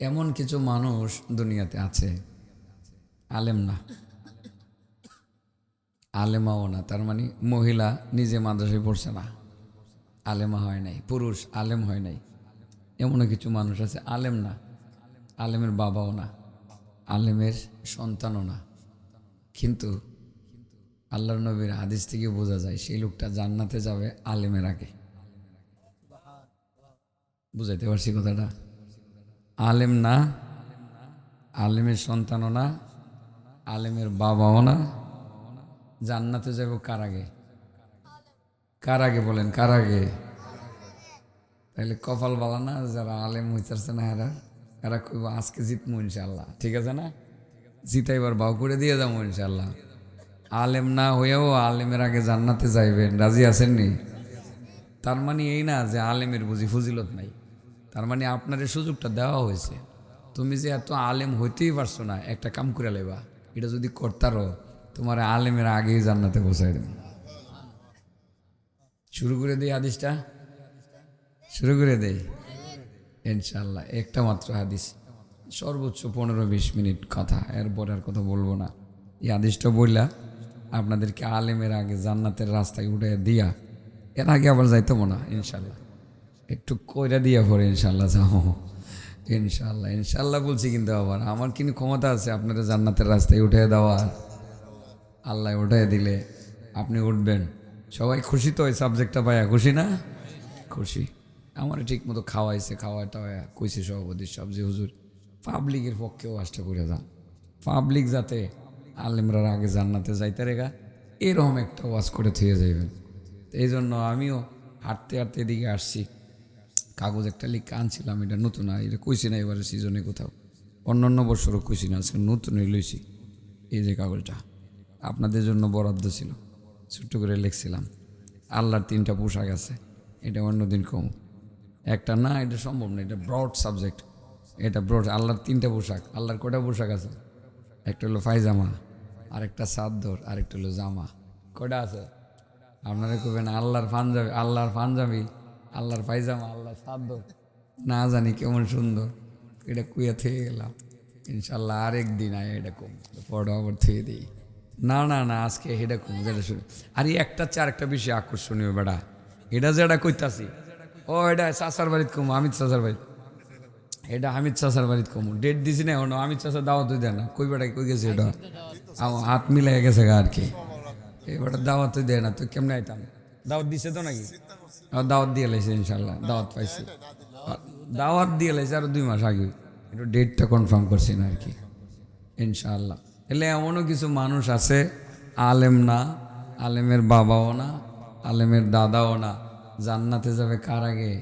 এমন কিছু মানুষ দুনিয়াতে আছে। আলেম না। আলেমাও না, তার মানে মহিলা নিজে মাদ্রাসায় পড়ছে না। আলেমা হয় নাই, পুরুষ আলেম হয় নাই। এমনও কিছু মানুষ আছে, আলেম না। আলেমের বাবাও না, আলেমের সন্তানও না। কিন্তু আল্লাহর নবীর হাদিস থেকে বোঝা যায়, সেই লোকটা জান্নাতে যাবে আলেমের আগে। বুঝাইতে পারছি কথাটা? আলেম না, আলেমের সন্তানও না, আলেমের বাবাও না। জান্নাতে যাব কার আগে? কার আগে বলেন, কার আগে? তাহলে কপাল বালা না, যারা আলেম হইতেছে না এরা? এরা খুব আজকে জিতমু ইনশাল্লাহ ঠিক আছে না? জিতাইবার বাউ করে দিয়ে যাব ইনশাল্লাহ আলেম না হয়েও আলেমের আগে জান্নাতে যাইবেন। রাজি আছেন নি? তার মানে এই না যে আলেমের বুঝি ফজিলত নাই। তার মানে আপনার এই সুযোগটা দেওয়া হয়েছে। তুমি যে এত আলেম হইতেই পারছ না, একটা কাম করে লেবা। এটা যদি করতারো তোমার আলেমের আগেই জান্নাতে বসাই দেবে। শুরু করে দিই হাদিসটা? শুরু করে দেই? ইনশাল্লাহ একটা মাত্র হাদিস। সর্বোচ্চ পনেরো বিশ মিনিট কথা, এরপর আর কথা বলব না। এই হাদিসটা বললা আপনাদেরকে আলেমের আগে জান্নাতের রাস্তায় উঠে দিয়া, এর আগে আবার যাইতেও না ইনশাল্লাহ একটু কইরা দিয়া পরে ইনশাল্লাহ যাও ইনশাল্লাহ ইনশাল্লাহ বলছি কিন্তু আবার, আমার কিন্তু ক্ষমতা আছে আপনারা জান্নাতের রাস্তায় উঠে দেওয়ার। আল্লাহ উঠে দিলে আপনি উঠবেন। সবাই খুশি তো ওই সাবজেক্টটা পাইয়া, খুশি না? খুশি। আমার ঠিক মতো খাওয়াইছে খাওয়া টাওয়া কইছে সভাপতি সবজি হুজুর, পাবলিকের পক্ষেও আশটা করে যান। পাবলিক যাতে আলেমরার আগে জান্নাতে যাইতে রেগা, এরকম একটা ওয়াজ করে থুয়ে যাইবেন। এই জন্য আমিও হাঁটতে হাঁটতে এদিকে আসছি। কাগজ একটা লিখে আনছিলাম, এটা নতুন আর এটা কইছি না এবারে সিজনে কোথাও। অন্য অন্য বছরও কইছি না, আজকে নতুনই লইছি এই যে কাগজটা। আপনাদের জন্য বরাদ্দ ছিল, ছোট্ট করে লিখছিলাম। আল্লাহর তিনটা পোশাক আছে, এটা অন্যদিন কম। একটা না, এটা সম্ভব না, এটা ব্রড সাবজেক্ট এটা ব্রড আল্লাহর তিনটা পোশাক, আল্লাহর কটা পোশাক আছে? একটা হলো ফাইজামা আরেকটা সাদ্দর আরেকটা হলো জামা। কটা আছে? আপনারা কবেন আল্লাহর পাঞ্জাবি আল্লাহর পাঞ্জাবি? আল্লাহর পায়জামা, আল্লাহর সাধ্য। না জানি কেমন সুন্দর। এটা কুইয়া থেকে গেলাম। ইনশাল্লাহ আরেক দিন আয় এটা কম। পড়ো আবার থেকে দিই। না না না, আজকে এটা কম, যেটা শুনি আর একটা চার একটা বেশি আকর্ষণীয় বেড়া। এটা যেটা কইতাছি। ও, এটা চাষার বাড়িতে কম আমিত চাষার বাড়িতে। এটা হামিদ চাষার বাড়িতে কম। ডেট দিছি না এখন আমিত চাষার দাওয়াত দেয় না। কই বেটা কই গেছে এটা? হাত মিলাই গেছে গা আর কি। এবারটা দাওয়াত দেয় না, তো কেমনে আইতাম? দাওয়াত দিছে তো নাকি? দাওয়াত দিয়ে লাইছে ইনশাল্লাহ দাওয়াত পাইছি আর দাওয়াত দিয়ে লাইছে আরো দুই মাস আগে একটু ডেটটা কনফার্ম করছি না আর কি ইনশাল্লাহ এলে এমনও কিছু মানুষ আছে আলেম না আলেমের বাবাও না আলেমের দাদাও না জান্নাতে যাবে কার আগে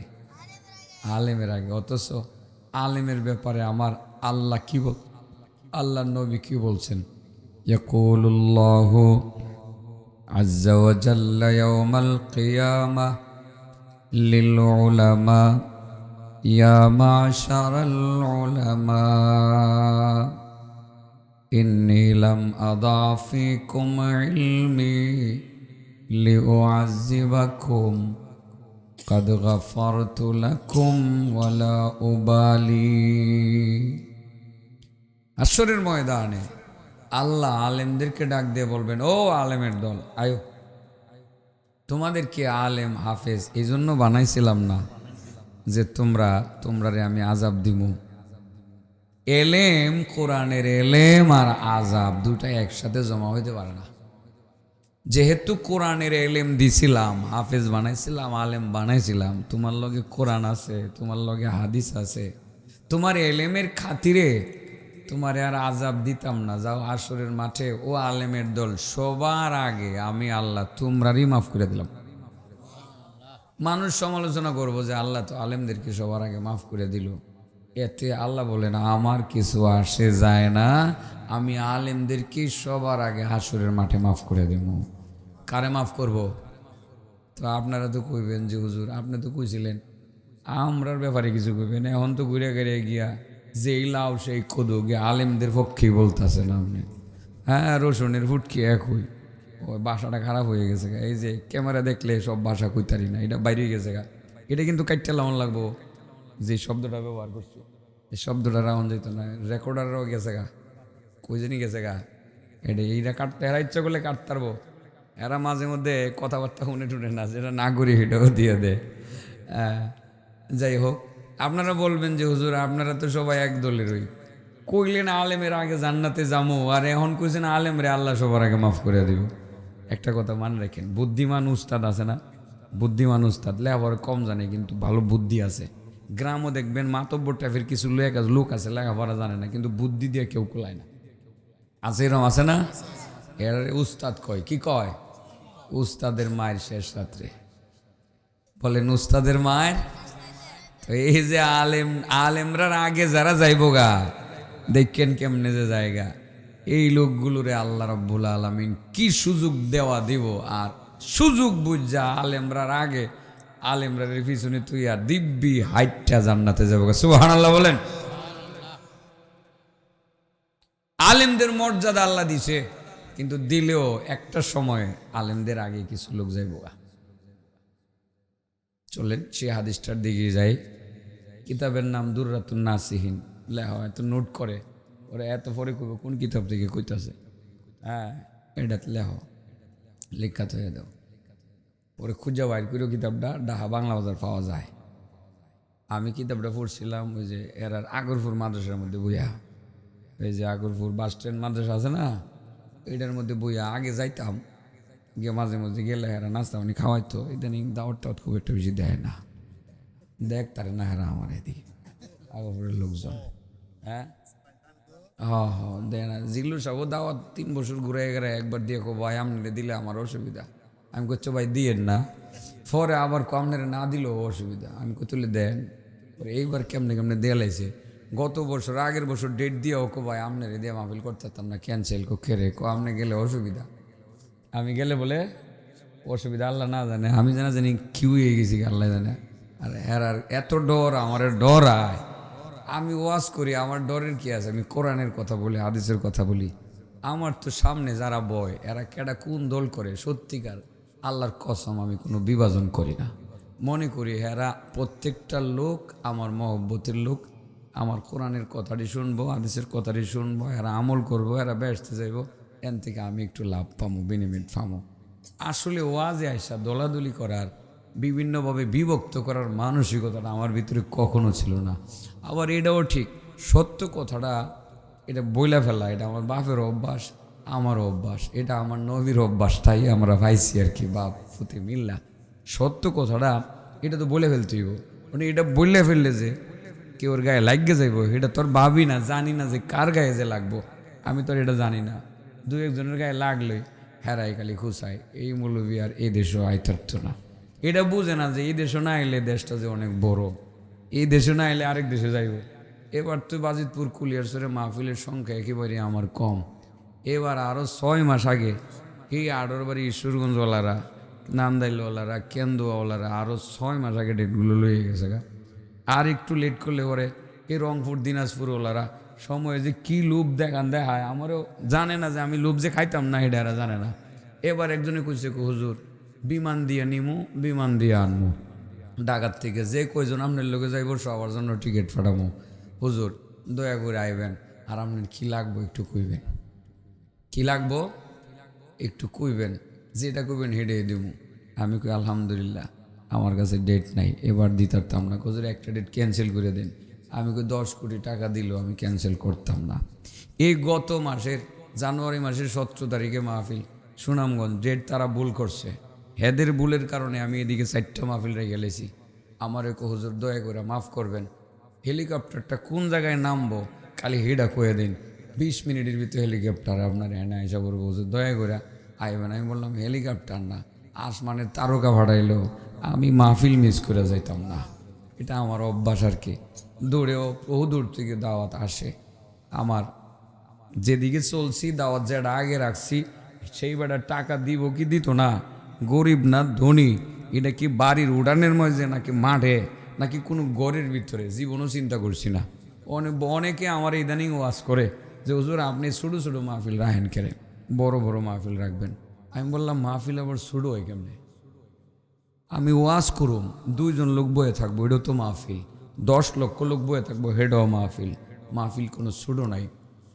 আলেমের আগে অথচ আলেমের ব্যাপারে আমার আল্লাহ কি বল আল্লাহ নবী কি বলছেন ইয়াকুলুল্লাহু عز وجل يوم القيامة للعلماء يا معشر العلماء إني لم أضع فيكم علمي لأعذبكم قد غفرت لكم ولا أبالي আসরের ময়দানে আল্লাহ আলেমদেরকে ডাক দিয়ে বলবেন ও আলেমের দল আয়ো তোমাদেরকে আলেম, হাফেজ এই জন্য বানাইছিলাম না যে তোমরা, তোমরারে আমি আজাব দিমু। এলেম, কোরআনের এলেম আর আজাব দুটাই একসাথে জমা হইতে পারে না। যেহেতু কোরআনের এলেম দিছিলাম, হাফেজ বানাইছিলাম, আলেম বানাইছিলাম, তোমার লগে কোরআন আছে, তোমার লগে হাদিস আছে, তোমার এলেমের খাতিরে তোমার আর আজাব দিতাম না, যাও আসরের মাঠে, ও আলেমের দল, সবার আগে আমি আল্লাহ তোমরারই মাফ করে দিলাম। মানুষ সমালোচনা করব যে আল্লাহ তো আলেমদেরকে সবার আগে মাফ করে দিল। এতে আল্লাহ বলেন, আমার কিছু আসে যায় না, আমি আলেমদেরকে সবার আগে হাসরের মাঠে মাফ করে দেব। কারে মাফ করব? তো আপনারা তো কইবেন যে, হুজুর, আপনি তো কইছিলেন, আমরার ব্যাপারে কিছু কইবেন, এখন তো ঘুরে ঘুরে গিয়া যেই লাউ সেই কদু গিয়া আলেমদের পক্ষেই বলতেছেন আপনি। হ্যাঁ রসুনের ফুটকি একই। ওই বাসাটা খারাপ হয়ে গেছে গা। এই যে ক্যামেরা দেখলে সব ভাষা কইতারি না এটা বাইরে গেছে গা। এটা কিন্তু কাটতে লাউন লাগবো যে শব্দটা ব্যবহার করছি। এই শব্দটা রাউন্ড যেত না রেকর্ডারও গেছে গা। কই গেছে গা। এটা এইটা কাটতে এরা ইচ্ছা করলে কাটতে পারব এরা মাঝে মধ্যে কথাবার্তা শুনে টুনে না যেটা না করি সেটাও দিয়ে দে আহ, যাই হোক। আপনারা বলবেন যে, হুজুর, আপনারা তো সবাই এক দলেরই। কইলেন আলেমের আগে জান্নাতে যামো, আর এখন কইছেন আলেম রে আল্লাহ সবার আগে মাফ করে দিব। একটা কথা মনে রাখেন, বুদ্ধিমান উস্তাদ আছে না? বুদ্ধিমান উস্তাদ লেখাপড় কম জানে, কিন্তু ভালো বুদ্ধি আছে। গ্রামও দেখবেন মাতব্বর টাইপের কিছু লোক আছে লোক আছে, লেখাপড়া জানে না, কিন্তু বুদ্ধি দিয়ে কেউ কোলায় না। আছে এরকম আছে না? এর উস্তাদ কয়, কি কয়? উস্তাদের মায়ের শেষ রাত্রে। বলেন, উস্তাদের মায়ের এই যে আলেম, আলেমরার আগে যারা যাইবো গা, দেখেন কেমনে যে জায়গা। এই লোকগুলোরে আল্লাহ রব্বুল আলমিন কি সুযোগ দেওয়া দিব? আর সুযোগ বুঝা আলেমরার আগে আলেমরার পিছনে তুই আর দিব্যি হাইটটা জান্নাতে যাব সুহান আল্লাহ বলেন। আলেমদের মর্যাদা আল্লাহ দিছে, কিন্তু দিলেও একটা সময় আলেমদের আগে কিছু লোক যাইবো চলেন সে হাদিসটার দিকে যাই। কিতাবের নাম দুর্রাতুন নাসিহীন। লেখা এত নোট করে। ওরা এত পরে কইব, কোন কিতাব থেকে কইতাছে? হ্যাঁ এটা লেহ লেখা হয়ে দাও। পরে খুঁজা বাইর করেও কিতাবটা ডাহা বাংলা বাজার পাওয়া যায়। আমি কিতাবটা পড়ছিলাম ওই যে এরার আগরপুর মাদ্রাসার মধ্যে বইয়া। এই যে আগরপুর বাস স্ট্যান্ড মাদ্রাসা আছে না? এটার মধ্যে বইয়া আগে যাইতাম। গিয়ে মাঝে মাঝে গেলে হেরা নাস্তা মানে খাওয়াইতো। ইদানিং দাওয়াত টাওয়াত খুব একটা বেশি দেয় না। দেখ তারে না হেরা আমার এদিকে। আগরপুরের লোকজন। হ্যাঁ? হ্যাঁ দেয় না জিগলু সব দাওয়াত তিন বছর ঘুরে গেলে একবার দিয়ে কো ভাই, আমনে দিলে আমার অসুবিধা। আমি করছ ভাই, দিয়েন না। পরে আবার কমনে না দিলেও অসুবিধা। আমি কো তুলে দেন। পরে এইবার কেমনে কেমনে দেয়া লাইছে গত বছর, আগের বছর ডেট দিয়ে ওকে ভাই আমনের দিয়ে মাহফিল করতে পারতাম না ক্যান্সেল কো খেরে কো, আমনে গেলে অসুবিধা। আমি গেলে বলে, অসুবিধা, আল্লাহ না জানে। আমি জানা জানি কিউ হয়ে গেছি আল্লাহ জানে। আর এর আর এত ডর, আমার ডর আয় আমি ওয়াজ করি, আমার ডরের কি আছে? আমি কোরআনের কথা বলি, হাদিসের কথা বলি। আমার তো সামনে যারা বয়, এরা কেডা কোন দল করে? সত্যিকার আল্লাহর কসম, আমি কোনো বিভাজন করি না। মনে করি এরা প্রত্যেকটা লোক আমার মহব্বতের লোক। আমার কোরআনের কথাটি শুনব, হাদিসের কথাটি শুনব এরা আমল করব এরা ব্যস্ত যাইব। এন থেকে আমি একটু লাভ পামো বেনিফিট পামো। আসলে ওয়াজে আইসা দলাদলি করার বিভিন্নভাবে বিভক্ত করার মানসিকতাটা আমার ভিতরে কখনো ছিল না। আবার এটাও ঠিক, সত্য কথাটা, এটা বইলা ফেলা, এটা আমার বাপের অভ্যাস আমার অভ্যাস, এটা আমার নবীর অভ্যাস, তাই আমরা পাইছি আর কি, বাপ ফুতে মিল্লা। সত্য কথাটা, এটা তো বলে ফেলতেই মানে এটা বললে ফেললে যে, কেউ ওর গায়ে লাগিয়ে যাইব, এটা তোর ভাবি না, জানি না যে কার গায়ে যে লাগবো, আমি তোর এটা জানি না। দু একজনের গায়ে লাগলে হেরাই খালি খুশাই এই মৌলবি আর এই দেশও আইতারত না। এটা বুঝে না যে এই দেশও না এলে দেশটা যে অনেক বড়। এই দেশে না এলে আরেক দেশে যাইব। এবার তো বাজিতপুর কুলিয়ারসরে মাহফিলের সংখ্যা একেবারে আমার কম। এবার আরও ছয় মাস আগে এই আডর বাড়ি ঈশ্বরগঞ্জওয়ালারা, নান্দাইলওয়ালারা, কেন্দুয়াওয়ালারা আরও ছয় মাস আগে ডেটগুলো লয়ে গেছে গা। আর একটু লেট করলে পরে এই রংপুর দিনাজপুর ওলারা সময়ে যে কি লোভ দেখান দেখায়, আমারও জানে না যে আমি লোভ যে খাইতাম না, এটা জানে না। এবার একজনে কইছে হুজুর বিমান দিয়ে নিমু, বিমান দিয়ে আনমু। ঢাকার থেকে যে কয়জন আপনার লোকে যাইব, সবার জন্য টিকিট ফাটামু। হুজুর, দয়া করে আইবেন আর আপনার কি লাগবো একটু কইবেন। কি লাগবো? একটু কইবেন। যেটা কইবেন হেডে দিব আমি কই, আলহামদুলিল্লাহ, আমার কাছে ডেট নাই। এবার দিতারতাম না কোজোর একটা ডেট ক্যান্সেল করে দেন। আমি কই, দশ কোটি টাকা দিলেও আমি ক্যান্সেল করতাম না। এই গত মাসের, জানুয়ারি মাসের সতেরো তারিখে মাহফিল, সুনামগঞ্জ ডেট তারা ভুল করছে। হেদের ভুলের কারণে আমি এদিকে চারটা মাহফিল রেখে গেলেছি আমার এক হুজুর, দয়া করে মাফ করবেন। হেলিকপ্টারটা কোন জায়গায় নামবো? খালি হেডা কয়ে দিন। বিশ মিনিটের ভিতরে হেলিকপ্টার আপনার হ্যাঁ এসে করব হুজুর, দয়া করে আইবেন। আমি বললাম, হেলিকপ্টার না। আসমানের তারকা ভাড়াইলো আমি মাহফিল মিস করে যাইতাম না। এটা আমার অভ্যাস আর কি। দূরেও বহু দূর থেকে দাওয়াত আসে। আমার যেদিকে চলছি, দাওয়াত যেটা আগে রাখছি, সেই বেটা টাকা দিব কি দিত না? গরিব না ধনী, এটা কি বাড়ির উড়ানের মধ্যে নাকি মাঠে, নাকি কোনো গড়ের ভিতরে? জীবনও চিন্তা করছি না। অনেক অনেকে আমার ইদানিং ওয়াজ করে যে, হুজুর, আপনি ছোটো ছোটো মাহফিল রাখেন কেড়ে বড় বড় মাহফিল রাখবেন। আমি বললাম, মাহফিল আবার ছোটো হয় কেমনে? আমি ওয়াজ করুম, দুইজন লোক বয়ে থাকব, এটা তো মাহফিল। দশ লক্ষ লোক বয়ে থাকব হেড ও মাহফিল। মাহফিল কোনো ছুডো নাই।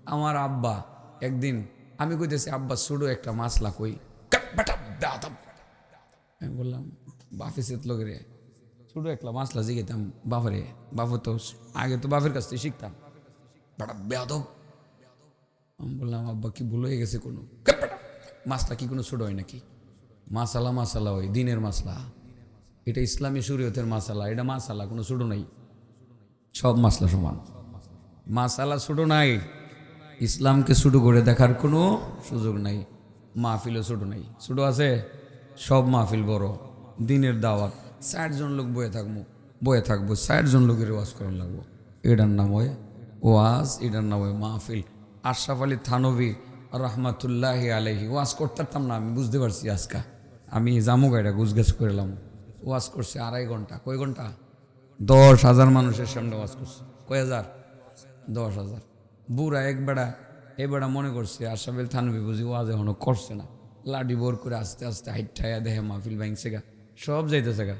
আমার আব্বা একদিন, আমি কইতেছি, আব্বা ছুডো একটা মাসলা কই? বাটা। আমি বললাম বাফে সেত লোকের ছোটো একলা মাসলা জিগেতাম বাফারে বাফু তো আগে তো বাফের কাছ থেকে শিখতাম। বাটা বেয়াদব। আমি বললাম, আব্বা কি ভুল হয়ে গেছে কোনো। মাসলা কি কোনো ছোটো হয় নাকি? মাসালা মাসালা ওই দিনের মাসলা এটা ইসলামী শরীয়তের মাসালা এটা মাসালা কোনো ছোটো নাই। সব মাসলা সমান। মাসালা ছোটো নাই, ইসলামকে ছোটো করে দেখার কোনো সুযোগ নাই, মাহফিলও ছোটো নাই। ছোটো আছে? সব মাহফিল বড়। দিনের দাওয়াত, ষাট জন লোক বয়ে থাকব বয়ে থাকব, ষাট জন লোকের ওয়াজ করার লাগবো। এটার নাম হয় ওয়াজ, এটার নাম হয় মাহফিল। আশরাফ আলী থানবী রহমাতুল্লাহ আলহি ওয়াজ করতাম না, আমি বুঝতে পারছি আজকা। আমি জামু গাড়িটা গুছগাছ করলাম। ওয়াজ করছে আড়াই ঘণ্টা, কয় ঘণ্টা? দশ হাজার মানুষের সামনে ওয়াজ করছে। কয় হাজার? দশ হাজার। বুড়া এক বেড়া এই বেড়া মনে করছে আশাফেল থানবি বুঝি ওয়াজ এখনও করছে না। লাডি বোর করে আস্তে আস্তে হাইটাইয়া দেহে মাহফিল ভাঙছে গা সব যাইতেছে গা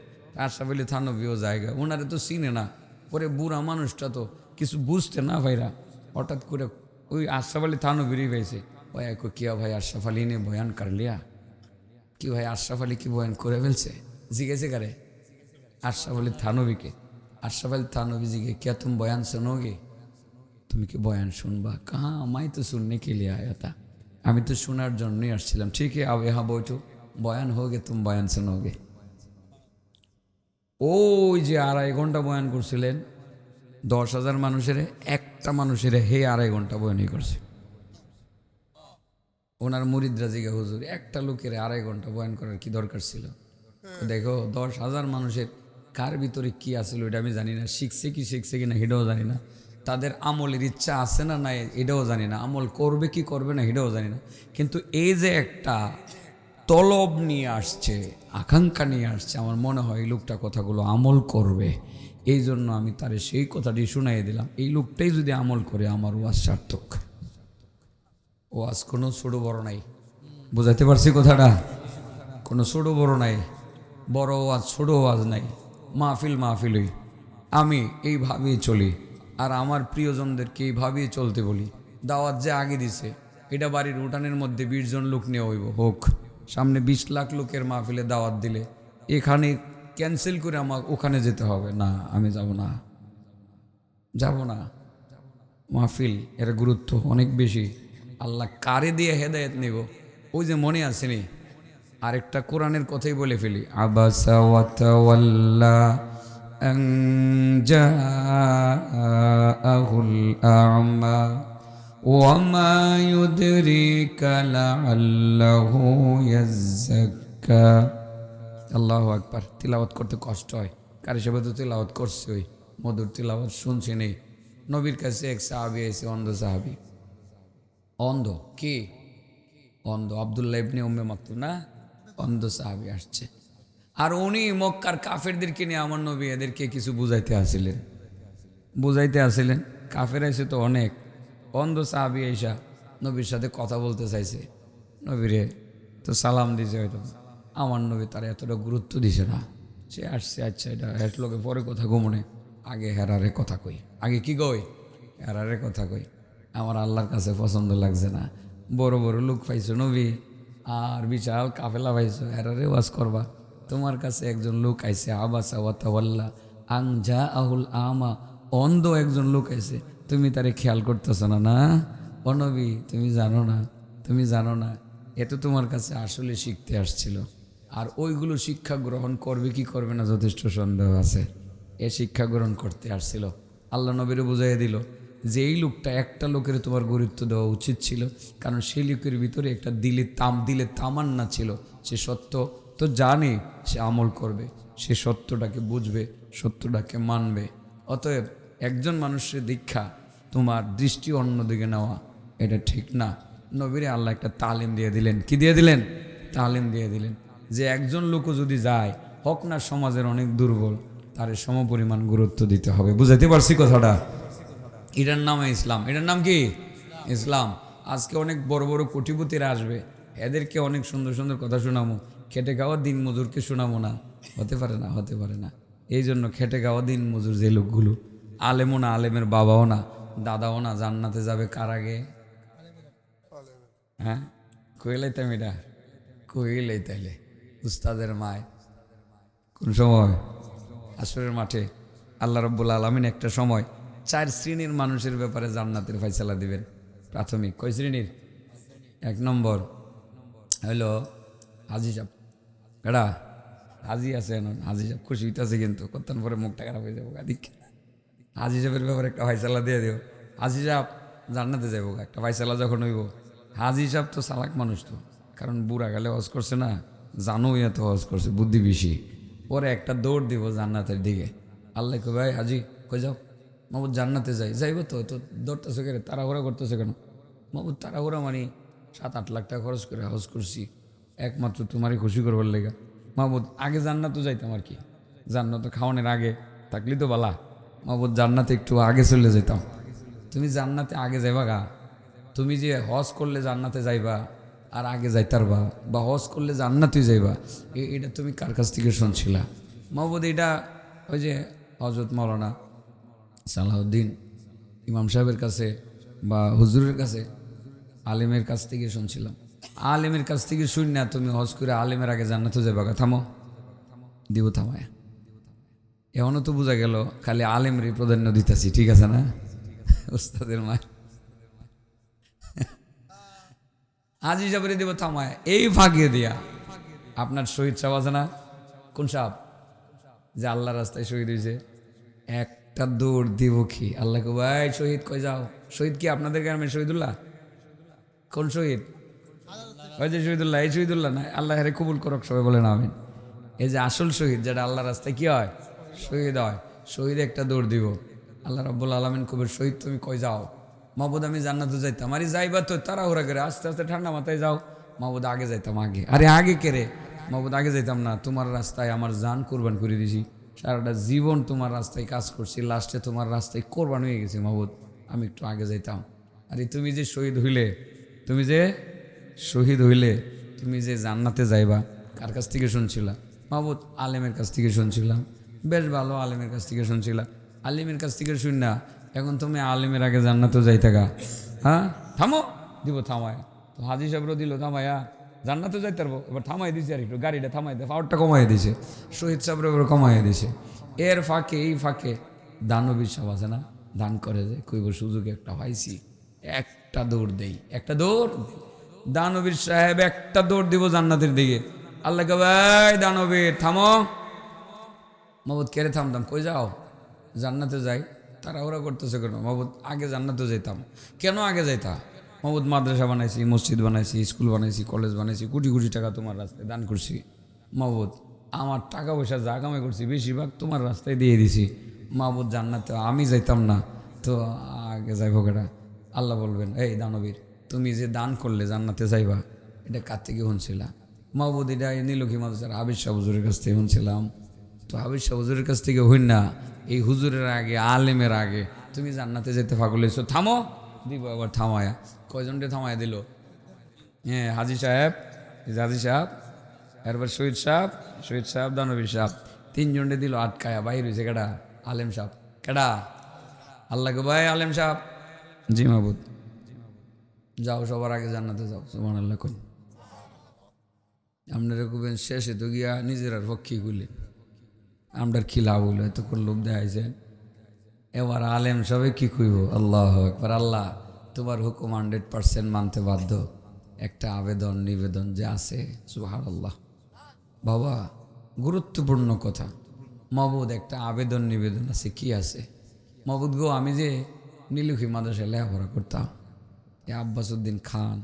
আশা বলি থানবীয় জায়গা ওনারে তো চিনে না। পরে বুড়া মানুষটা তো কিছু বুঝতে না ভাইরা হঠাৎ করে ওই আশরাফ আলী থানবীরই পাইছে ভাই কো কিয়া ভাই আশরাফ আলী নিয়ে বয়ান কারলিয়া? কি ভাই আশাফ আলী কি বয়ান করে ফেলছে? জিগেছে কারে আশাফ আলী থানবীকে। আশরাফ আলী থানবী জিগে কিয়া তুমি বয়ান শোনোগে? তুমি কি বয়ান শুনবা? কাহা? আমায় তো শুননে কে লিয়া আয়া তা। আমি তো শোনার জন্যই আসছিলাম। ঠিক আব यहाँ বইটো বয়ান হোগে তুম বয়ান শোনোগে ওই যে আড়াই ঘণ্টা বয়ান করছিলেন দশ হাজার মানুষের একটা মানুষের হে আড়াই ঘণ্টা বয়ানই করছে। ওনার মুরিদরা জিগা হুজুর একটা লোকের আড়াই ঘণ্টা বয়ান করার কি দরকার ছিল? দেখো দশ হাজার মানুষের কার ভিতরে কি আছিল এটা আমি জানি না। শিখছে কি শিখছে কি না এটাও জানি না। তাদের আমলের ইচ্ছা আছে না নাই, এটাও জানি না। আমল করবে কি করবে না, এটাও জানি না। কিন্তু এই যে একটা তলব নিয়ে আসছে, আকাঙ্ক্ষা নিয়ে আসছে, আমার মনে হয় এই লোকটা কথাগুলো আমল করবে। এই জন্য আমি তারে সেই কথাটি শুনাই দিলাম। এই লোকটাই যদি আমল করে, আমার ওয়াজ সার্থক। ওয়াজ কোনো ছোটো বড় নাই। বুঝাতে পারছি কথাটা? কোনো ছোটো বড় নাই, বড় ওয়াজ, ছোটো ওয়াজ নাই। মাহফিল মাহফিলই। আমি এইভাবেই চলি। আর আমার প্রিয়জনদেরকে এইভাবেই চলতে বলি। দাওয়াত যে আগে দিছে, এটা বাড়ির উঠানের মধ্যে বিশ জন লোক নিয়ে হইব। হোক, সামনে বিশ লাখ লোকের মাহফিলে দাওয়াত দিলে এখানে ক্যান্সেল করে আমার ওখানে যেতে হবে। না, আমি যাব না। যাব না। মাহফিল, এর গুরুত্ব অনেক বেশি। আল্লাহ কারে দিয়ে হেদায়েত নেব? ওই যে মনে আসেনি আরেকটা কোরআনের কথাই বলে ফেলি। আবাসা ওয়া তাওয়াল্লা আন জাআহুল আ'মা وما يدريك لعله يزكى আল্লাহ আকবার তিলাওয়াত করতে কষ্ট হয় কার হিসেবে তো তিলাওয়াত করছে ওই মধুর তিলাওয়াত শুনছে নেই নবীর কাছে এক সাহাবি এসে অন্ধ সাহাবি অন্ধ কি অন্ধ আবদুল্লাহ ইবনে উম্মে মাকতুম না অন্ধ সাহাবি আসছে আর উনি মক্কার কাফেরদেরকে নিয়ে আমার নবী এদেরকে কিছু বুঝাইতে আসিলেন। বুঝাইতে আসিলেন, কাফের এসে তো অনেক। অন্ধ সাহাবি এসা নবীর সাথে কথা বলতে চাইছে। নবীরে তো সালাম দিছে হয়তো। আমার নবী তার এতটা গুরুত্ব দিছে না। সে আসছে আচ্ছা এটা এর লোকে পরে কথা গোমনে আগে হেরারে কথা কই। আগে কি কই? হেরারে কথা কই। আমার আল্লাহর কাছে পছন্দ লাগছে না। বড় বড় লোক পাইছো নবী। আর বিশাল কাফেলা পাইছো। হেরারে ওয়াজ করবা। তোমার কাছে একজন লোক আইছে, আবাসা আং যা আহুল আমা, অন্ধ একজন লোক আইছে। তুমি তারে খেয়াল করতেছ না না? অনবী তুমি জানো না, তুমি জানো না, এ তো তোমার কাছে আসলে শিখতে আসছিল। আর ওইগুলো শিক্ষা গ্রহণ করবে কি করবে না যথেষ্ট সন্দেহ আছে। এ শিক্ষা গ্রহণ করতে আসছিল। আল্লাহ নবীরে বুঝাই দিল যে এই লোকটা একটা লোকের তোমার গুরুত্ব দেওয়া উচিত ছিল, কারণ সেই লোকের ভিতরে একটা দিলে তাম, দিলে তামান্না ছিল, সে সত্য। তো জানে সে আমল করবে, সে সত্যটাকে বুঝবে, সত্যটাকে মানবে। অতএব একজন মানুষের দীক্ষা তোমার দৃষ্টি অন্যদিকে নেওয়া, এটা ঠিক না। নবীরে আল্লাহ একটা তালিম দিয়ে দিলেন। কি দিয়ে দিলেন? তালিম দিয়ে দিলেন। যে একজন লোকও যদি যায়, হক না সমাজের অনেক দুর্বল, তার সমপরিমাণ গুরুত্ব দিতে হবে। বুঝাইতে পারছি কথাটা? এটার নাম ইসলাম। এটার নাম কি? ইসলাম। আজকে অনেক বড় বড় কোটিপতিরা আসবে, এদেরকে অনেক সুন্দর সুন্দর কথা শোনাবো। খেটে খাওয়ার দিন মজুরকে শোনাবো না। হতে পারে না, হতে পারে না। এই জন্য খেটে খাওয়া দিন মজুর যে লোকগুলো, আলেমও না, আলেমের বাবাও না, দাদাও না, জান্নাতে যাবে কার আগে? হ্যাঁ? কইলাইতাম এটা? কইলাই তাইলে? উস্তাদের মায়। কোন সময়? আসরের মাঠে। আল্লাহ রব্বুল আলমিন একটা সময় চার শ্রেণির মানুষের ব্যাপারে জান্নাতের ফয়সালা দিবেন। প্রাথমিক। কয় শ্রেণির? এক নম্বর হইল হাজি সাহেব। কেডা হাজি আছে, এখন হাজি সাহেব খুশি হইতেছে কিন্তু কতক্ষণ পরে মুখটা খারাপ হয়ে যাব গাদিক হাজি সাহেবের ব্যাপারে একটা ফয়সালা দিয়ে দিও। হাজি সাহেব জান্নাতে যাব একটা ফয়সালা যখন হইব, হাজি সাহেব তো চালাক মানুষ তো, কারণ বুড়া গেলে হজ করছে না জানো এত হজ করছে, বুদ্ধি বেশি। পরে একটা দৌড় দিব জান্নাতের দিকে। আল্লাহ কই ভাই হাজি, কই যাও? মাহবুদ জান্নাতে যাই। যাইব তো তো দৌড়তেছে কেন? তাড়াহুড়া করতেছে কেন? মাহবুদ তাড়াহুড়া মানে সাত আট লাখ টাকা খরচ করে হজ করছি। একমাত্র তোমারই খুশি করবার লেগা। মাহবুদ আগে জান্নাতও যাইতাম আর কি। জান্নাত খাওয়ানোর আগে থাকলি তো বালা। মাহবুদ জান্নাতে একটু আগে চলে যেতাম। তুমি জান্নাতে আগে যাইবা গা। তুমি যে হজ করলে জান্নাতে যাইবা আর আগে যাইতারবা বা হজ করলে জান্নাতই যাইবা এটা তুমি কার কাছ থেকে শুনছিলা? মাহবুদ এটা ওই যে হজরত মৌলানা সালাউদ্দিন ইমাম সাহেবের কাছে বা হুজুরের কাছে, আলেমের কাছ থেকে শুনছিলাম। আলেমের কাছ থেকে শুন না, তুমি হজ করে আলেমের আগে জান্নাতে যাবা থামো। দিব থামায় এমনও তো বোঝা গেল, খালি আলেমরই প্রাধান্য দিতেছি, ঠিক আছে না? ওস্তাদের মায় আজ হিসাবে দেব থামায় এই ফাঁকিয়ে দিয়া। আপনার শহীদ সাহেব আছে না? কোন সাহেব? যে আল্লাহ রাস্তায় শহীদ হয়েছে। একটা দৌড় দিব কি? আল্লাহকে ভাই শহীদ কই যাও? শহীদ কি আপনাদের গ্রামের শহীদুল্লাহ? কোন শহীদ? যে শহীদুল্লাহ, এই শহীদুল্লাহ না, আল্লাহ হেরে কবুল করক, সবাই বলেন আমি এই যে আসল শহীদ, যেটা আল্লাহ রাস্তায় কি হয়? শহীদ হয়। শহীদ একটা দৌড় দিব। আল্লাহ রব্বুল আলমিন কবির শহীদ তুমি কই যাও? মাহবুদ, আমি জান্নাতে যাইতাম। আরে যাইবা তো, তাড়াহুড়া করে, আস্তে আস্তে ঠান্ডা মাথায় যাও। মাহবুদ, আগে যাইতাম, আগে। আরে আগে কেরে মাহবুদ, আগে যাইতাম না, তোমার রাস্তায় আমার জান কোরবান করে দিছি। সারাটা জীবন তোমার রাস্তায় কাজ করছি, লাস্টে তোমার রাস্তায় কোরবান হয়ে গেছি, মাহবুদ। আমি একটু আগে যাইতাম। আরে তুমি যে শহীদ হইলে, তুমি যে শহীদ হইলে তুমি যে জান্নাতে যাইবা, কার কাছ থেকে শুনছিলা? মাহবুদ আলেমের কাছ থেকে শুনছিলাম। বেশ ভালো আলেমের কাছ থেকে শুনছিলাম আলিমের কাছ থেকে শুন না, এখন তুমি আলিমের আগে জান্নাতে যাইতে গা। হ্যাঁ? থামো। দিব থামায়। তো হাজি সাহেবরও দিল, থামায়া। জান্নাতে যাইতে পারব। এবার থামাই দিছে আর একটু, গাড়িটা থামাই দেয় পাওয়ারটা কমাই দিছে। শহীদ সাহেবের এবার কমাই দিছে। এর ফাঁকে, এই ফাঁকে দানবীর সব আছে না? দান করে যে, কইব সুযোগ একটা পাইছি। একটা দৌড় দেই। একটা দৌড় দানবীর সাহেব একটা দৌড় দিব জান্নাতের দিকে। আল্লাহকে ভাই দানবীর, থামো। মাহবুদ কেড়ে থামতাম কই যাও? জান্নাতে যাই। তারা ওরা করতেছে কেন? মাহবুদ, আগে জান্নাতে যাইতাম। কেন আগে যাইতা? মাহবুদ, মাদ্রাসা বানাইছি, মসজিদ বানাইছি, স্কুল বানাইছি, কলেজ বানাইছি, কোটি কোটি টাকা তোমার রাস্তায় দান করছি। মাহবুদ, আমার টাকা পয়সা যা কামাই করছি, বেশিরভাগ তোমার রাস্তায় দিয়ে দিছি। মাহবুদ, জান্নাতে আমি যাইতাম না, তো আগে যাইব কেটা আল্লাহ বলবেন, এই দানবীর তুমি যে দান করলে জান্নাতে যাইবা, এটা কার থেকে শুনছিলা? মাহবুদ এটা নীলক্ষী মাদ্রাসার আবির শাহ হুজুরের কাছ থেকে শুনছিলাম। তো হাবিজ শাহ হুজুরের কাছ থেকে হইন না, এই হুজুরের আগে, আলেমের আগে, তুমি জান্নাতে যেতে পাগল হয়েছো থামো, দিব আবার থামায়া। কয়জনকে থামায়া দিল? হ্যাঁ হাজি সাহেব হাজি সাহেব, এরপর শহীদ সাহেব শহীদ সাহেব, দানবীর সাহেব তিনজনকে দিল আটকায়া বাইর হয়েছে কেডা? আলেম সাহেব। কেডা? আল্লাহকে ভাই আলেম সাহেব। জি মাহবুদ যাও, সবার আগে জান্নাতে যাও সুমান আল্লাহ কোন আপনারা কবেন শেষে তো গিয়া নিজের আর পক্ষে গুলেন আমরা কি লাভ হইল? এত করে লোক দেখাইছেন এবার আলেম সবে কি কইব? আল্লাহ একবার আল্লাহ, তোমার হুকুম হান্ড্রেড পার্সেন্ট মানতে বাধ্য। একটা আবেদন, নিবেদন যে আছে সুহার আল্লাহ বাবা, গুরুত্বপূর্ণ কথা। মবুদ, একটা আবেদন, নিবেদন আছে, কি আছে? মবুদ গো, আমি যে নীলুখী মাদ্রাসায় লেখাপড়া করতাম আব্বাসুদ্দিন খান,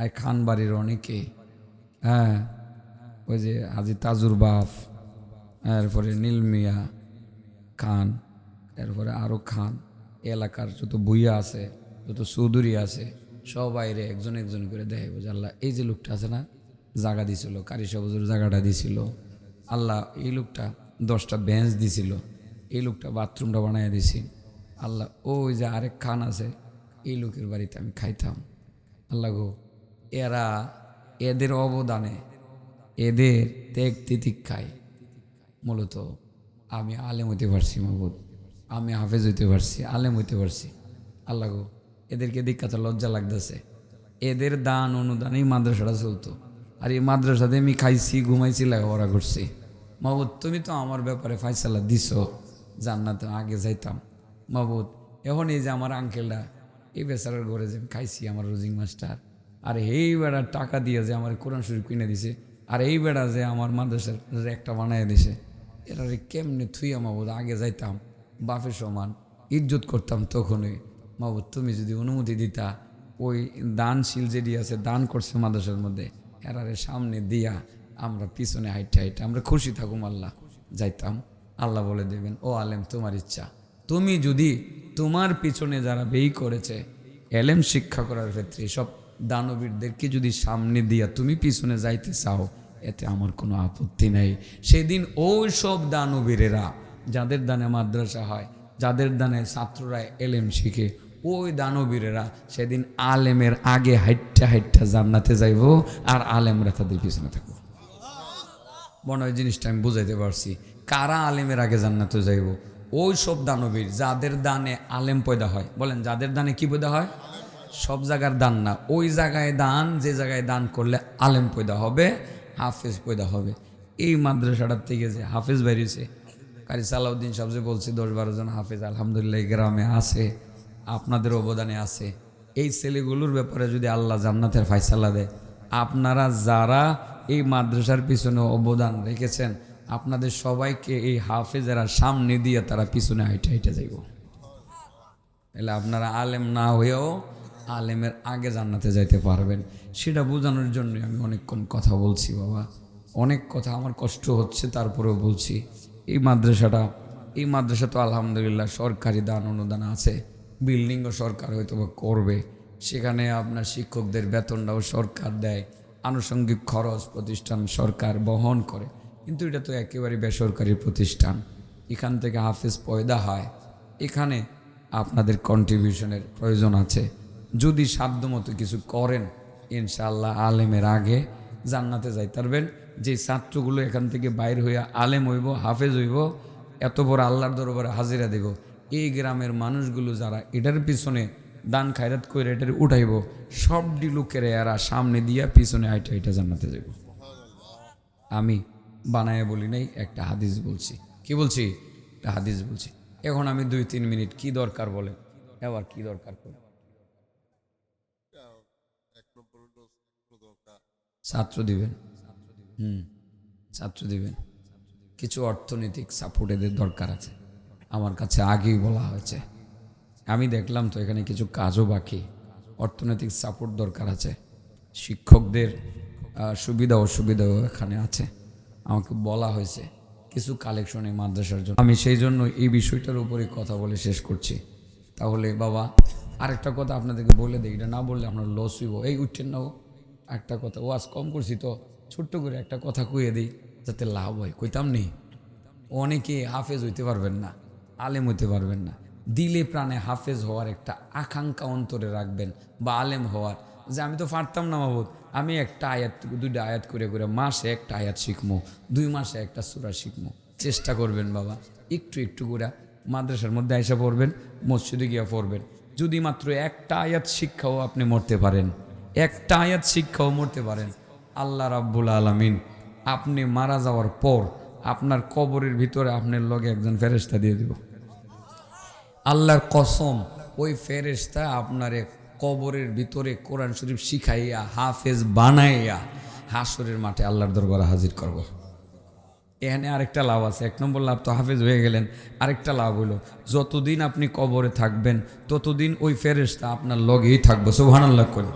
আর খান বাড়ির অনেকে হ্যাঁ ওই যে হাজি তাজুর বাফ এরপরে নীলমিয়া খান, এরপরে আরও খান এলাকার যত বুইয়া আছে, যত চৌধুরী আছে সবাই রে একজন একজন করে দেয়। বুঝে আল্লাহ, এই যে লোকটা আছে না জায়গা দিছিল, কারি সবুজের জায়গাটা দিছিল, আল্লাহ, এই লোকটা দশটা বেঞ্চ দিছিল, এই লোকটা বাথরুমটা বানাই দিছি, আল্লাহ ওই যে আরেক খান আছে এই লোকের বাড়িতে আমি খাইতাম। আল্লাহ গো, এরা এদের অবদানে, এদের ত্যাগ তিতিক্ষায় মূলত আমি আলেম হইতে পারছি মাহবুদ আমি হাফেজ হইতে পারছি, আলেম হইতে পারছি। আল্লাহ গো, এদেরকে দীক্ষা তো লজ্জা লাগতেছে। এদের দান অনুদান এই মাদ্রাসাটা চলতো। আর এই মাদ্রাসাতে আমি খাইছি, ঘুমাইছি, লেখাপড়া করছি। মাহবুদ তুমি তো আমার ব্যাপারে ফাইসালা দিছ, জান্নাতে আগে যাইতাম। মাহবুদ এখন এই যে আমার আঙ্কেলটা এই বেচারার ঘরে যে খাইছি, আমার রোজিং মাস্টার। আর এই বেড়ার টাকা দিয়ে যে আমার কোরআন শরীফ কিনে দিছে, আর এই বেড়া যে আমার মাদ্রাসার একটা বানায় দিছে এরা কেমনে থুই মাহবুদ আগে যাইতাম বাপের সমান ইজ্জত করতাম তখনই। মাহবুদ তুমি যদি অনুমতি দিতা, ওই দানশীল যেটি আছে, দান করছে মাদ্রাসার মধ্যে, এরারে সামনে দিয়া আমরা পিছনে হাইটে হাইটে আমরা খুশি থাকুম, আল্লাহ যাইতাম। আল্লাহ বলে দেবেন, ও আলেম, তোমার ইচ্ছা। তুমি যদি তোমার পিছনে যারা বেই করেছে, এলেম শিক্ষা করার ক্ষেত্রে সব দানবীরদেরকে যদি সামনে দিয়া তুমি পিছনে যাইতে চাও, এতে আমার কোনো আপত্তি নেই। সেদিন ওই সব দানবীরেরা, যাদের দানে মাদ্রাসা হয়, যাদের দানে ছাত্ররা এলেম শিখে, ওই দানবীরেরা সেদিন আলেমের আগে হাইটটা হাইটটা জান্নাতে যাইব আর আলেমরা তাদের পিছনে থাকব। মনে হয় জিনিসটা আমি বুঝাইতে পারছি। কারা আলেমের আগে জান্নাতে যাইব? ওই সব দানবীর যাদের দানে আলেম পয়দা হয়, বলেন যাদের দানে কি পয়দা হয়? সব জায়গার দান না, ওই জায়গায় দান, যে জায়গায় দান করলে আলেম পয়দা হবে, হাফেজ পয়দা হবে। এই মাদ্রাসাটার থেকে যে হাফেজ বেরিয়েছে কারি সালাউদ্দিন সাহেব যে বলছে দশ বারো জন হাফেজ আলহামদুলিল্লাহ গ্রামে আছে, আপনাদের অবদানে আছে। এই ছেলেগুলোর ব্যাপারে যদি আল্লাহ জান্নাতের ফাইসালা দেয়, আপনারা যারা এই মাদ্রাসার পিছনে অবদান রেখেছেন আপনাদের সবাইকে এই হাফেজেরা সামনে দিয়ে তারা পিছনে হাইটে হাইটে যাইব। এলে আপনারা আলেম না হয়েও আলেমের আগে জান্নাতে যাইতে পারবেন। সেটা বোঝানোর জন্য আমি অনেকক্ষণ কথা বলছি বাবা। অনেক কথা আমার কষ্ট হচ্ছে, তারপরেও বলছি, এই মাদ্রাসাটা, এই মাদ্রাসা তো আলহামদুলিল্লাহ সরকারি দান অনুদান আছে। বিল্ডিংও সরকার হয়তো বা করবে। সেখানে আপনার শিক্ষকদের বেতনটাও সরকার দেয়। আনুষঙ্গিক খরচ প্রতিষ্ঠান সরকার বহন করে। কিন্তু এটা তো একেবারে বেসরকারি প্রতিষ্ঠান। এখান থেকে হাফেজ পয়দা হয়। এখানে আপনাদের কন্ট্রিবিউশনের প্রয়োজন আছে। যদি সাধ্যমতো কিছু করেন, ইনশাআল্লাহ আলেমের আগে জান্নাতে যাই পারবেন। যে ছাত্রগুলো এখান থেকে বাইর হইয়া আলেম হইব, হাফেজ হইব, এত বড় আল্লাহর দরবারে হাজিরা দেব, এই গ্রামের মানুষগুলো যারা এটার পিছনে দান খায়রাত করে এটার উঠাইব সবটি লোকের এরা সামনে দিয়া পিছনে আইটা আইটা জান্নাতে যাব আমি বানায় বলি নাই, একটা হাদিস বলছি। কি বলছি? একটা হাদিস বলছি। এখন আমি দুই, তিন মিনিট কি দরকার বলে? এবার কি দরকার করে ছাত্র দিবেন। হুম, ছাত্র দিবেন। কিছু অর্থনৈতিক সাপোর্ট এদের দরকার আছে। আমার কাছে আগেই বলা হয়েছে। আমি দেখলাম তো এখানে কিছু কাজও বাকি। অর্থনৈতিক সাপোর্ট দরকার আছে। শিক্ষকদের সুবিধা, অসুবিধাও এখানে আছে। আমাকে বলা হয়েছে কিছু কালেকশন এই মাদ্রাসার জন্য। আমি সেই জন্য এই বিষয়টার উপরে কথা বলে শেষ করছি। তাহলে বাবা, আরেকটা কথা আপনাদেরকে বলে দিই, এটা না বললে আপনার লস হইব। এই উঠছেন না একটা কথা ওয়াজ কম করছি তো, ছোট্ট করে একটা কথা কইয়ে দিই, যাতে লাভ হয়। কইতাম নেই অনেকে হাফেজ হইতে পারবেন না, আলেম হইতে পারবেন না। দিলে প্রাণে হাফেজ হওয়ার একটা আকাঙ্ক্ষা অন্তরে রাখবেন বা আলেম হওয়ার যে আমি তো পারতাম না মাহবুদ আমি একটা আয়াত, দুইটা আয়াত করে করে মাসে একটা আয়াত শিখব দুই মাসে একটা সুরা শিখব চেষ্টা করবেন বাবা, একটু একটু করে মাদ্রাসার মধ্যে আয়সা পড়বেন, মসজিদে গিয়া পড়বেন। যদি মাত্র একটা আয়াত শিক্ষাও আপনি মরতে পারেন, একটা আয়াত শিক্ষাও মরতে পারেন। আল্লাহ রাব্বুল আলমিন আপনি মারা যাওয়ার পর আপনার কবরের ভিতরে আপনার লগে একজন ফেরেস্তা দিয়ে দিব। আল্লাহর কসম, ওই ফেরেস্তা আপনারে কবরের ভিতরে কোরআন শরীফ শিখাইয়া, হাফেজ বানাইয়া হাসরের মাঠে আল্লাহর দরবারে হাজির করব। এখানে আরেকটা লাভ আছে। এক নম্বর লাভ তো হাফেজ হয়ে গেলেন। আরেকটা লাভ হলো যতদিন আপনি কবরে থাকবেন, ততদিন ওই ফেরেস্তা আপনার লগেই থাকব সোহান আল্লাহ করে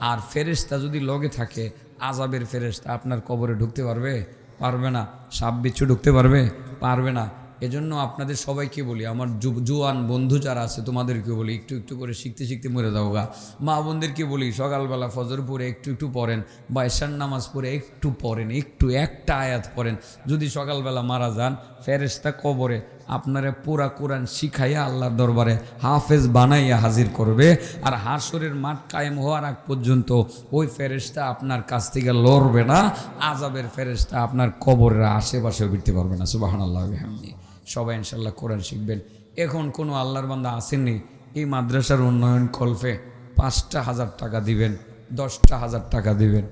আর ফেরেস্তা যদি লগে থাকে আজাবের ফেরেস্তা আপনার কবরে ঢুকতে পারবে? পারবে না। সাপ বিচ্ছু ঢুকতে পারবে? পারবে না। এজন্য আপনাদের সবাইকে বলি, আমার জুয়ান বন্ধু যারা আছে তোমাদেরকে বলি, একটু একটু করে শিখতে শিখতে মরে যাও গা। মা বোনদেরকে বলি, সকালবেলা ফজর পরে একটু একটু পড়েন, বা এশার নামাজ পড়ে একটু পড়েন, একটু, একটা আয়াত পড়েন। যদি সকালবেলা মারা যান ফেরেস্তা কবরে আপনারা পুরা কোরআন শিখাইয়া আল্লাহর দরবারে হাফেজ বানাইয়া হাজির করবে। আর হাসরের মাঠ কায়েম হওয়ার আগ পর্যন্ত ওই ফেরেস্তা আপনার কাছ থেকে লড়বে না আজাবের ফেরেস্তা আপনার কবরের আশেপাশেও বিরতে পারবে না। সুবাহান আল্লাহ সবাই ইনশাল্লাহ কোরআন শিখবেন। এখন কোনো আল্লাহর বান্ধা আসেননি, এই মাদ্রাসার উন্নয়ন কল্পে পাঁচটা হাজার টাকা দিবেন, দশটা হাজার টাকা দিবেন।